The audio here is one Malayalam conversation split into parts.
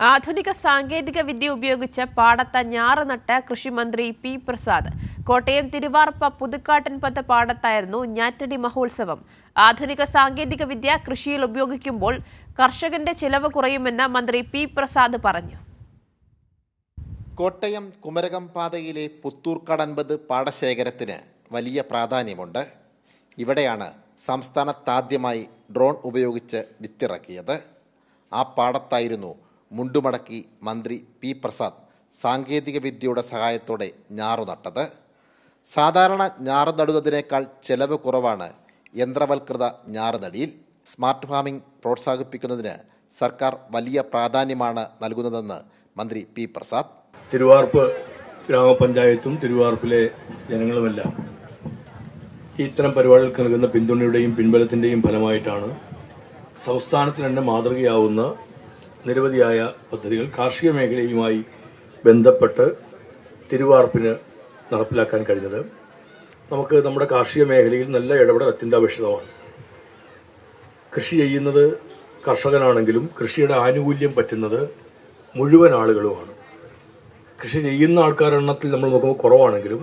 ആധുനിക സാങ്കേതിക വിദ്യ ഉപയോഗിച്ച് പാടത്ത ഞാറ് നട്ട് കൃഷിമന്ത്രി പി പ്രസാദ്. കോട്ടയം തിരുവാർപ്പ പുതുക്കാട്ടൻപത്ത് പാടത്തായിരുന്നു ഞാറ്റടി മഹോത്സവം. ആധുനിക സാങ്കേതിക വിദ്യ കൃഷിയിൽ ഉപയോഗിക്കുമ്പോൾ കർഷകന്റെ ചിലവ് കുറയുമെന്ന് മന്ത്രി പി പ്രസാദ് പറഞ്ഞു. കോട്ടയം കുമരകം പാതയിലെ പുത്തൂർക്കടൻപത് പാടശേഖരത്തിന് വലിയ പ്രാധാന്യമുണ്ട്. ഇവിടെയാണ് സംസ്ഥാനത്താദ്യമായി ഡ്രോൺ ഉപയോഗിച്ച് വിത്തിറക്കിയത്. ആ പാടത്തായിരുന്നു മുണ്ടുമടക്കി മന്ത്രി പി പ്രസാദ് സാങ്കേതിക വിദ്യയുടെ സഹായത്തോടെ ഞാറു നട്ടത്. സാധാരണ ഞാറ് നടുന്നതിനേക്കാൾ ചെലവ് കുറവാണ് യന്ത്രവൽകൃത ഞാറ് നടിയിൽ. സ്മാർട്ട് ഫാമിംഗ് പ്രോത്സാഹിപ്പിക്കുന്നതിന് സർക്കാർ വലിയ പ്രാധാന്യമാണ് നൽകുന്നതെന്ന് മന്ത്രി പി പ്രസാദ്. തിരുവാർപ്പ് ഗ്രാമപഞ്ചായത്തും തിരുവാർപ്പിലെ ജനങ്ങളുമെല്ലാം ഇത്തരം പരിപാടികൾക്ക് നൽകുന്ന പിന്തുണയുടെയും പിൻബലത്തിന്റെയും ഫലമായിട്ടാണ് സംസ്ഥാനത്തിന് തന്നെ മാതൃകയാവുന്ന നിരവധിയായ പദ്ധതികൾ കാർഷിക മേഖലയുമായി ബന്ധപ്പെട്ട് തിരുവാർപ്പിന് നടപ്പിലാക്കാൻ കഴിഞ്ഞത്. നമുക്ക് നമ്മുടെ കാർഷിക മേഖലയിൽ നല്ല ഇടപെടൽ അത്യന്താപേക്ഷിതമാണ്. കൃഷി ചെയ്യുന്നത് കർഷകനാണെങ്കിലും കൃഷിയുടെ ആനുകൂല്യം പറ്റുന്നത് മുഴുവൻ ആളുകളുമാണ്. കൃഷി ചെയ്യുന്ന ആൾക്കാരുടെ എണ്ണത്തിൽ നമ്മൾ നോക്കുമ്പോൾ കുറവാണെങ്കിലും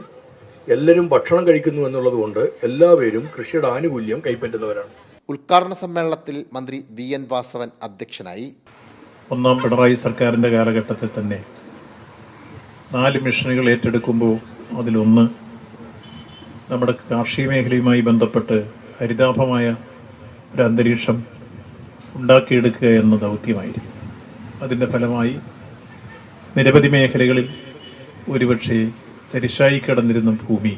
എല്ലാവരും ഭക്ഷണം കഴിക്കുന്നു എന്നുള്ളതുകൊണ്ട് എല്ലാവരും കൃഷിയുടെ ആനുകൂല്യം കൈപ്പറ്റുന്നവരാണ്. ഉദ്ഘാടന സമ്മേളനത്തിൽ മന്ത്രി വി എൻ വാസവൻ അധ്യക്ഷനായി. ഒന്നാം പിണറായി സർക്കാരിന്റെ കാലഘട്ടത്തിൽ തന്നെ നാല് മിഷനുകൾ ഏറ്റെടുക്കുമ്പോൾ അതിലൊന്ന് നമ്മുടെ കാർഷിക മേഖലയുമായി ബന്ധപ്പെട്ട് ഹരിതാഭമായ ഒരു അന്തരീക്ഷം ഉണ്ടാക്കിയെടുക്കുക എന്ന ദൗത്യമായിരുന്നു. അതിന്റെ ഫലമായി നിരവധി മേഖലകളിൽ ഒരുപക്ഷെ തരിശായി കിടന്നിരുന്ന ഭൂമി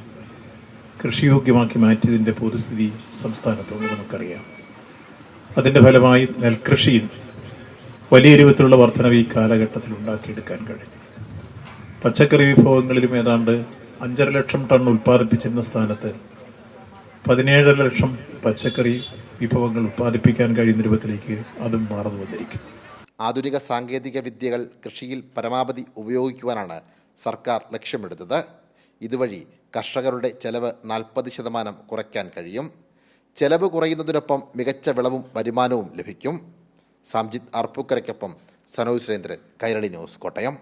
കൃഷിയോഗ്യമാക്കി മാറ്റിയതിന്റെ പൊതുസ്ഥിതി സംസ്ഥാനത്തോട് നമുക്കറിയാം. അതിന്റെ ഫലമായി നെൽകൃഷിയിൽ വലിയ രൂപത്തിലുള്ള വർധനവ് ഈ കാലഘട്ടത്തിൽ ഉണ്ടാക്കിയെടുക്കാൻ കഴിഞ്ഞു പച്ചക്കറി വിഭവങ്ങളിലും ഏതാണ്ട് അഞ്ചര ലക്ഷം ടൺ ഉൽപ്പാദിപ്പിച്ചിരുന്ന സ്ഥാനത്ത് പതിനേഴര ലക്ഷം പച്ചക്കറി വിഭവങ്ങൾ ഉൽപ്പാദിപ്പിക്കാൻ കഴിയുന്ന രൂപത്തിലേക്ക് അതും മാറുന്നു വന്നിരിക്കും. ആധുനിക സാങ്കേതിക വിദ്യകൾ കൃഷിയിൽ പരമാവധി ഉപയോഗിക്കുവാനാണ് സർക്കാർ ലക്ഷ്യമെടുത്തത് ഇതുവഴി കർഷകരുടെ ചെലവ് നാൽപ്പത് ശതമാനം കുറയ്ക്കാൻ കഴിയും. ചെലവ് കുറയുന്നതിനൊപ്പം മികച്ച വിളവും വരുമാനവും ലഭിക്കും. സാംജിത് അർപ്പുക്കരയ്ക്കൊപ്പം സനോജ് സുരേന്ദ്രൻ കൈരളി ന്യൂസ് കോട്ടയം.